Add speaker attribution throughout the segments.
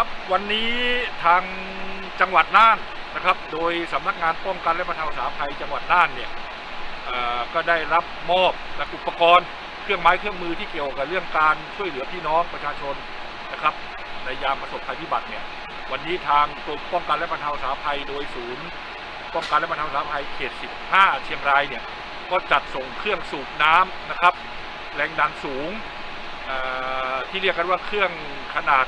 Speaker 1: ครับวันนี้ทางจังหวัดน่านนะครับ โดยสำนักงานป้องกันและบรรเทาสาธารณภัยจังหวัดน่านเนี่ยก็ได้รับมอบและอุปกรณ์เครื่องไม้เครื่องมือที่เกี่ยวกับเรื่องการช่วยเหลือพี่น้องประชาชนนะครับ ในยามประสบภัยพิบัติเนี่ยวันนี้ทางกรมป้องกันและบรรเทาสาธารณภัยโดยศูนย์ ป้องกันและบรรเทาสาธารณภัยเขต 15 เชียงรายเนี่ยก็จัดส่งเครื่องสูบน้ำนะครับ แรงดันสูงที่เรียกกันว่าเครื่องขนาด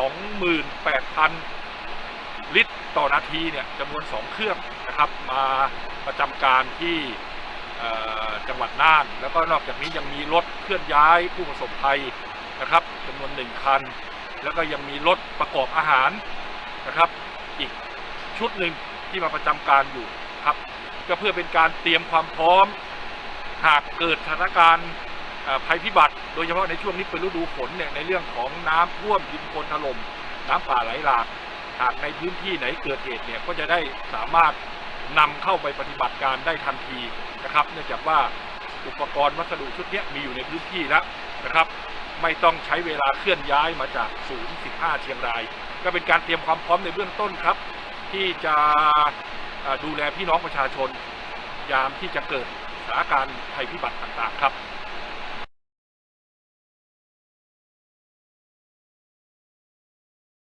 Speaker 1: 28,000 ลิตรต่อนาทีเนี่ยจำนวน 2 เครื่องนะครับ มาประจำการที่จังหวัดน่าน แล้วก็นอกจากนี้ยังมีรถเคลื่อนย้ายผู้ประสบภัยนะครับจำนวนหนึ่งคัน แล้วก็ยังมีรถประกอบอาหารนะครับ อีกชุดหนึ่งที่มาประจำการอยู่ครับ ก็เพื่อเป็นการเตรียมความพร้อม หากเกิดสถานการณ์ภัยพิบัติ โดยเฉพาะในช่วงนี้เป็นฤดูฝนเนี่ยในเรื่องของน้ำท่วมดินโคลนถล่มน้ำป่าไหลหลากหากในพื้นที่ไหนเกิดเหตุเนี่ยก็จะได้สามารถนำเข้าไปปฏิบัติการได้ทันทีนะครับ เนื่องจากว่าอุปกรณ์วัสดุชุดนี้มีอยู่ในพื้นที่แล้วนะครับ ไม่ต้องใช้เวลาเคลื่อนย้ายมาจากศูนย์15 เชียงราย ก็เป็นการเตรียมความพร้อมในเบื้องต้นครับ ที่จะดูแลพี่น้องประชาชน ยามที่จะเกิดสถานการณ์ภัยพิบัติต่างๆครับ